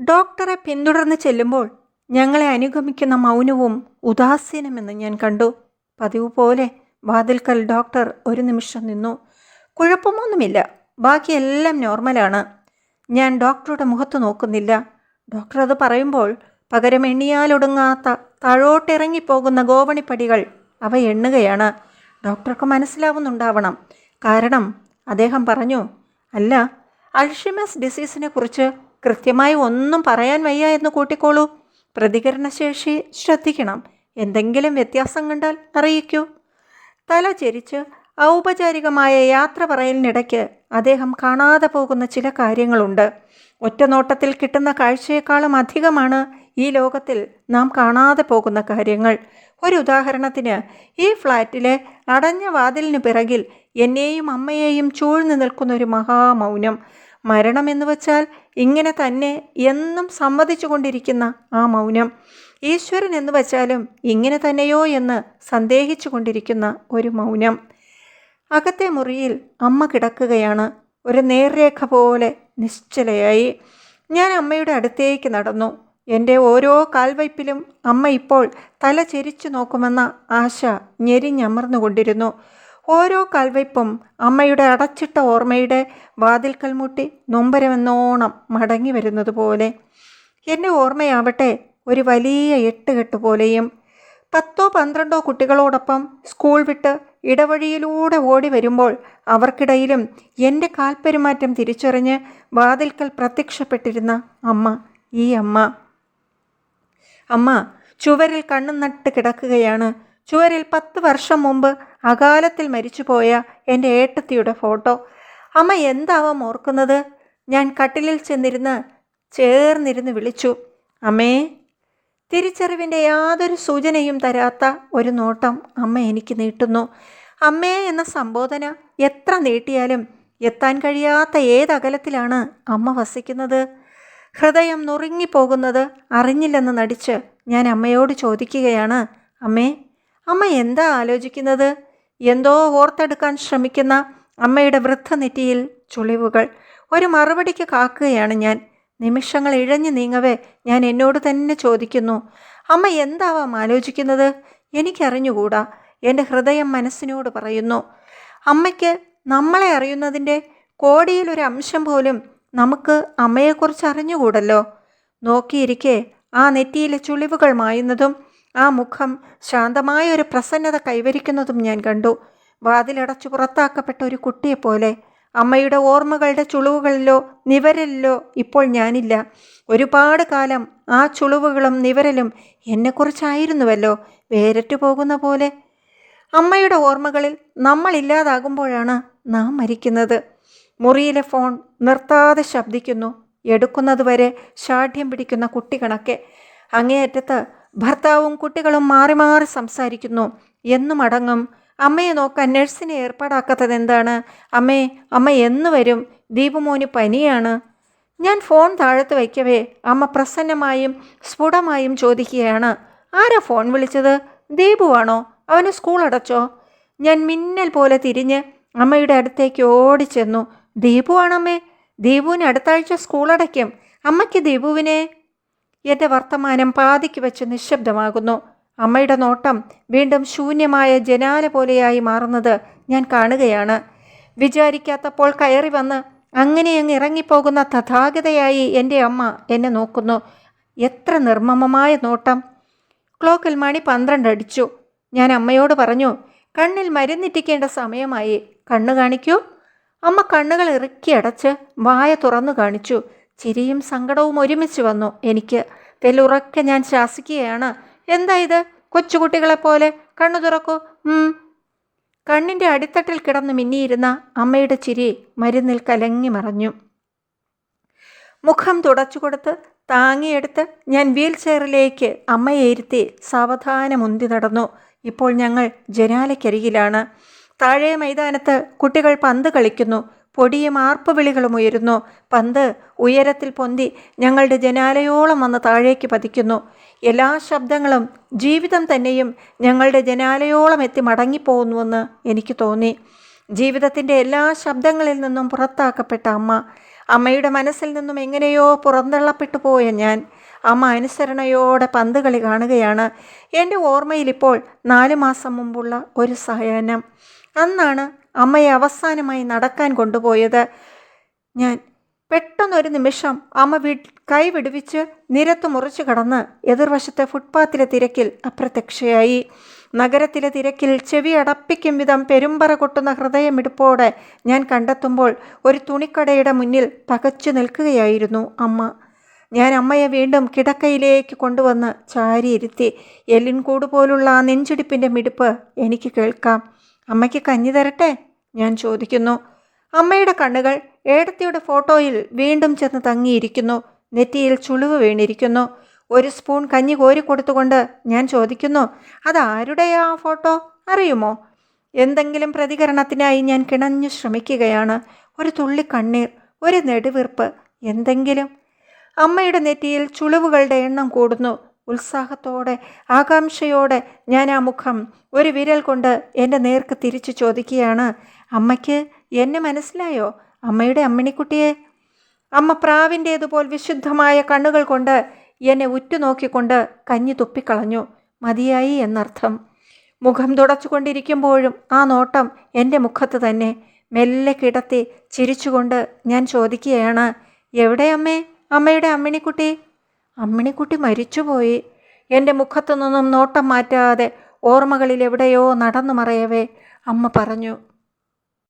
ഡോക്ടറെ പിന്തുടർന്ന് ചെല്ലുമ്പോൾ ഞങ്ങളെ അനുഗമിക്കുന്ന മൗനവും ഉദാസീനമെന്ന് ഞാൻ കണ്ടു. പതിവ് പോലെ വാതിൽക്കൽ ഡോക്ടർ ഒരു നിമിഷം നിന്നു. കുഴപ്പമൊന്നുമില്ല. ബാക്കിയെല്ലാം നോർമലാണ്. ഞാൻ ഡോക്ടറുടെ മുഖത്ത് നോക്കുന്നില്ല. ഡോക്ടർ അത് പറയുമ്പോൾ പകരം എണ്ണിയാലൊടുങ്ങാത്ത താഴോട്ടിറങ്ങിപ്പോകുന്ന ഗോവണിപ്പടികൾ അവ എണ്ണുകയാണ്. ഡോക്ടർക്ക് മനസ്സിലാവുന്നുണ്ടാവണം. കാരണം അദ്ദേഹം പറഞ്ഞു അല്ല അൾഷിമസ് ഡിസീസിനെ കുറിച്ച് കൃത്യമായി ഒന്നും പറയാൻ വയ്യ എന്ന് കൂട്ടിക്കോളൂ. പ്രതികരണശേഷി ശ്രദ്ധിക്കണം. എന്തെങ്കിലും വ്യത്യാസം കണ്ടാൽ അറിയിക്കൂ. തല ചരിച്ച് ഔപചാരികമായ യാത്ര പറയലിനിടയ്ക്ക് അദ്ദേഹം കാണാതെ പോകുന്ന ചില കാര്യങ്ങളുണ്ട്. ഒറ്റനോട്ടത്തിൽ കിട്ടുന്ന കാഴ്ചയേക്കാളും അധികമാണ് ഈ ലോകത്തിൽ നാം കാണാതെ പോകുന്ന കാര്യങ്ങൾ. ഒരു ഉദാഹരണത്തിന് ഈ ഫ്ലാറ്റിലെ അടഞ്ഞ വാതിലിന് പിറകിൽ എന്നെയും അമ്മയെയും ചൂഴ്ന്നു നിൽക്കുന്ന ഒരു മഹാമൗനം. മരണമെന്ന് വച്ചാൽ ഇങ്ങനെ തന്നെ എന്നും സമ്മതിച്ചു കൊണ്ടിരിക്കുന്ന ആ മൗനം. ഈശ്വരൻ എന്ന് വച്ചാലും ഇങ്ങനെ തന്നെയോ എന്ന് സന്ദേഹിച്ചു കൊണ്ടിരിക്കുന്ന ഒരു മൗനം. അകത്തെ മുറിയിൽ അമ്മ കിടക്കുകയാണ്. ഒരു നേർരേഖ പോലെ നിശ്ചലയായി. ഞാൻ അമ്മയുടെ അടുത്തേക്ക് നടന്നു. എന്റെ ഓരോ കാൽവയ്പിലും അമ്മ ഇപ്പോൾ തല ചെരിച്ചു നോക്കുമെന്ന ആശ ഞെരിഞ്ഞമർന്നുകൊണ്ടിരുന്നു. ഓരോ കൽവയ്പ്പും അമ്മയുടെ അടച്ചിട്ട ഓർമ്മയുടെ വാതിൽക്കൽ മുട്ടി നൊമ്പരമെന്നോണം മടങ്ങി വരുന്നത് പോലെ. എന്റെ ഓർമ്മയാവട്ടെ ഒരു വലിയ എട്ടുകെട്ട് പോലെയും. പത്തോ പന്ത്രണ്ടോ കുട്ടികളോടൊപ്പം സ്കൂൾ വിട്ട് ഇടവഴിയിലൂടെ ഓടി വരുമ്പോൾ അവർക്കിടയിലും എന്റെ കാൽപ്പെരുമാറ്റം തിരിച്ചറിഞ്ഞ് വാതിൽക്കൽ പ്രത്യക്ഷപ്പെട്ടിരുന്ന അമ്മ ഈ അമ്മ. അമ്മ ചുവരിൽ കണ്ണും നട്ട് കിടക്കുകയാണ്. ചുവരിൽ പത്ത് വർഷം മുമ്പ് അകാലത്തിൽ മരിച്ചുപോയ എന്റെ ഏട്ടത്തിയുടെ ഫോട്ടോ. അമ്മ എന്താവാം ഓർക്കുന്നത്? ഞാൻ കട്ടിലിൽ ചെന്നിരുന്ന് ചേർന്നിരുന്ന് വിളിച്ചു. അമ്മേ തിരിച്ചറിവിന്റെ യാതൊരു സൂചനയും തരാത്ത ഒരു നോട്ടം അമ്മ എനിക്ക് നീട്ടുന്നു. അമ്മേ എന്ന സംബോധന എത്ര നീട്ടിയാലും എത്താൻ കഴിയാത്ത ഏതകലത്തിലാണ് അമ്മ വസിക്കുന്നത്? ഹൃദയം നുറുങ്ങിപ്പോകുന്നത് അറിഞ്ഞില്ലെന്ന് നടിച്ച് ഞാൻ അമ്മയോട് ചോദിക്കുകയാണ്. അമ്മേ അമ്മ എന്താ ആലോചിക്കുന്നത്? എന്തോ ഓർത്തെടുക്കാൻ ശ്രമിക്കുന്ന അമ്മയുടെ വൃദ്ധനെറ്റിയിൽ ചുളിവുകൾ. ഒരു മറുപടിക്ക് കാക്കുകയാണ് ഞാൻ. നിമിഷങ്ങൾ ഇഴഞ്ഞു നീങ്ങവേ ഞാൻ എന്നോട് തന്നെ ചോദിക്കുന്നു. അമ്മ എന്താവാം ആലോചിക്കുന്നത്? എനിക്കറിഞ്ഞുകൂടാ. എന്റെ ഹൃദയം മനസ്സിനോട് പറയുന്നു. അമ്മയ്ക്ക് നമ്മളെ അറിയുന്നതിന്റെ കോടിയിലൊരു അംശം പോലും നമുക്ക് അമ്മയെക്കുറിച്ച് അറിഞ്ഞുകൂടല്ലോ. നോക്കിയിരിക്കെ ആ നെറ്റിയിലെ ചുളിവുകൾ മായുന്നതും ആ മുഖം ശാന്തമായ ഒരു പ്രസന്നത കൈവരിക്കുന്നതും ഞാൻ കണ്ടു. വാതിലടച്ചു പുറത്താക്കപ്പെട്ട ഒരു കുട്ടിയെപ്പോലെ അമ്മയുടെ ഓർമ്മകളുടെ ചുളിവുകളിലോ നിവരലിലോ ഇപ്പോൾ ഞാനില്ല. ഒരുപാട് കാലം ആ ചുളിവുകളും നിവരലും എന്നെക്കുറിച്ചായിരുന്നുവല്ലോ വേരറ്റു പോകുന്ന പോലെ. അമ്മയുടെ ഓർമ്മകളിൽ നമ്മൾ ഇല്ലാതാകുമ്പോഴാണ് നാം മരിക്കുന്നത്. മുറിയിലെ ഫോൺ നിർത്താതെ ശബ്ദിക്കുന്നു. എടുക്കുന്നതുവരെ ഷാഠ്യം പിടിക്കുന്ന കുട്ടി കണക്കെ. അങ്ങേയറ്റത്ത് ഭർത്താവും കുട്ടികളും മാറി മാറി സംസാരിക്കുന്നു. എന്നും അടങ്ങും അമ്മയെ നോക്കാൻ നഴ്സിനെ ഏർപ്പാടാക്കാത്തത് എന്താണ് അമ്മേ അമ്മ എന്ന് വരും. ദീപുമോന് പനിയാണ്. ഞാൻ ഫോൺ താഴത്ത് വയ്ക്കവേ. അമ്മ പ്രസന്നമായും സ്ഫുടമായും ചോദിക്കുകയാണ്. ആരാ ഫോൺ വിളിച്ചത്? ദീപുവാണോ അവന് സ്കൂൾ അടച്ചോ? ഞാൻ മിന്നൽ പോലെ തിരിഞ്ഞ് അമ്മയുടെ അടുത്തേക്ക് ഓടിച്ചെന്നു. ദീപുവാണമ്മേ ദീപുവിന് അടുത്താഴ്ച സ്കൂൾ അടയ്ക്കും. അമ്മയ്ക്ക് ദീപുവിനെ എന്റെ വർത്തമാനം പാതിക്ക് വെച്ച് നിശബ്ദമാകുന്നു. അമ്മയുടെ നോട്ടം വീണ്ടും ശൂന്യമായ ജനാല പോലെയായി മാറുന്നത് ഞാൻ കാണുകയാണ്. വിചാരിക്കാത്തപ്പോൾ കയറി വന്ന് അങ്ങനെ അങ്ങ് ഇറങ്ങിപ്പോകുന്ന തഥാഗതയായി എന്റെ അമ്മ എന്നെ നോക്കുന്നു. എത്ര നിർമ്മമമായ നോട്ടം. ക്ലോക്കിൽ മണി പന്ത്രണ്ട് അടിച്ചു. ഞാൻ അമ്മയോട് പറഞ്ഞു കണ്ണിൽ മരുന്നിറ്റിക്കേണ്ട സമയമായി. കണ്ണു കാണിക്കൂ. അമ്മ കണ്ണുകൾ ഇറുക്കി അടച്ച് വായ തുറന്നു കാണിച്ചു. ചിരിയും സങ്കടവും ഒരുമിച്ച് വന്നു എനിക്ക്. തെല്ലുറക്കെ ഞാൻ ശാസിക്കുകയാണ്. എന്താ ഇത്? കൊച്ചുകുട്ടികളെപ്പോലെ കണ്ണു തുറക്കൂ. കണ്ണിന്റെ അടിത്തട്ടിൽ കിടന്ന് മിന്നിയിരുന്ന അമ്മയുടെ ചിരി മരുന്നിൽ കലങ്ങി മറഞ്ഞു. മുഖം തുടച്ചുകൊടുത്ത് താങ്ങിയെടുത്ത് ഞാൻ വീൽ ചെയറിലേക്ക് അമ്മയെ ഇരുത്തി സാവധാനം മുന്തി നടന്നു. ഇപ്പോൾ ഞങ്ങൾ ജനാലയ്ക്കരികിലാണ്. താഴെ മൈതാനത്ത് കുട്ടികൾ പന്ത് കളിക്കുന്നു. പൊടിയും ആർപ്പുവിളികളും ഉയരുന്നു. പന്ത് ഉയരത്തിൽ പൊന്തി ഞങ്ങളുടെ ജനാലയോളം വന്ന് താഴേക്ക് പതിക്കുന്നു. എല്ലാ ശബ്ദങ്ങളും ജീവിതം തന്നെയും ഞങ്ങളുടെ ജനാലയോളം എത്തി മടങ്ങിപ്പോകുന്നുവെന്ന് എനിക്ക് തോന്നി. ജീവിതത്തിന്റെ എല്ലാ ശബ്ദങ്ങളിൽ നിന്നും പുറത്താക്കപ്പെട്ട അമ്മ അമ്മയുടെ മനസ്സിൽ നിന്നും എങ്ങനെയോ പുറന്തള്ളപ്പെട്ടു പോയ ഞാൻ അമ്മ അനുസരണയോടെ പന്ത് കളി കാണുകയാണ്. എന്റെ ഓർമ്മയിൽ ഇപ്പോൾ നാല് മാസം മുമ്പുള്ള ഒരു സഹനം. അന്നാണ് അമ്മയെ അവസാനമായി നടക്കാൻ കൊണ്ടുപോയത്. ഞാൻ പെട്ടെന്നൊരു നിമിഷം അമ്മ വി കൈ വിടുവിച്ച് നിരത്ത് മുറിച്ചു കടന്ന് എതിർവശത്തെ ഫുട്പാത്തിലെ തിരക്കിൽ അപ്രത്യക്ഷയായി. നഗരത്തിലെ തിരക്കിൽ ചെവി അടപ്പിക്കും വിധം പെരുമ്പറ കൊട്ടുന്ന ഹൃദയമിടിപ്പോടെ ഞാൻ കണ്ടെത്തുമ്പോൾ ഒരു തുണിക്കടയുടെ മുന്നിൽ പകച്ചു നിൽക്കുകയായിരുന്നു അമ്മ. ഞാൻ അമ്മയെ വീണ്ടും കിടക്കയിലേക്ക് കൊണ്ടുവന്ന് ചാരിയിരുത്തി. എല്ലിൻകൂട് പോലുള്ള ആ നെഞ്ചിടിപ്പിന്റെ മിടിപ്പ് എനിക്ക് കേൾക്കാം. അമ്മയ്ക്ക് കഞ്ഞി തരട്ടെ? ഞാൻ ചോദിക്കുന്നു. അമ്മയുടെ കണ്ണുകൾ ഏടത്തിയുടെ ഫോട്ടോയിൽ വീണ്ടും ചെന്ന് തങ്ങിയിരിക്കുന്നു. നെറ്റിയിൽ ചുളിവ് വീണിരിക്കുന്നു. ഒരു സ്പൂൺ കഞ്ഞി കോരി കൊടുത്തുകൊണ്ട് ഞാൻ ചോദിക്കുന്നു അതാരുടെയാ ആ ഫോട്ടോ? അറിയുമോ? എന്തെങ്കിലും പ്രതികരണത്തിനായി ഞാൻ കിണഞ്ഞു ശ്രമിക്കുകയാണ്. ഒരു തുള്ളി കണ്ണീർ ഒരു നെടുവീർപ്പ് എന്തെങ്കിലും. അമ്മയുടെ നെറ്റിയിൽ ചുളിവുകളുടെ എണ്ണം കൂടുന്നു. ഉത്സാഹത്തോടെ ആകാംക്ഷയോടെ ഞാൻ ആ മുഖം ഒരു വിരൽ കൊണ്ട് എന്റെ നേർക്ക് തിരിച്ചു ചോദിക്കുകയാണ് അമ്മയ്ക്ക് എന്നെ മനസ്സിലായോ? അമ്മയുടെ അമ്മിണിക്കുട്ടിയെ? അമ്മ പ്രാവിന്റേതുപോൽ വിശുദ്ധമായ കണ്ണുകൾ കൊണ്ട് എന്നെ ഉറ്റുനോക്കിക്കൊണ്ട് കഞ്ഞി തുപ്പിക്കളഞ്ഞു. മതിയായി എന്നർത്ഥം. മുഖം തുടച്ചുകൊണ്ടിരിക്കുമ്പോഴും ആ നോട്ടം എന്റെ മുഖത്ത് തന്നെ മെല്ലെ കിടത്തി ചിരിച്ചുകൊണ്ട് ഞാൻ ചോദിക്കുകയാണ് എവിടെ അമ്മേ? അമ്മയുടെ അമ്മിണിക്കുട്ടി? അമ്മിണിക്കുട്ടി മരിച്ചുപോയി. എന്റെ മുഖത്തു നിന്നും നോട്ടം മാറ്റാതെ ഓർമ്മകളിൽ എവിടെയോ നടന്നു മറയവേ. അമ്മ പറഞ്ഞു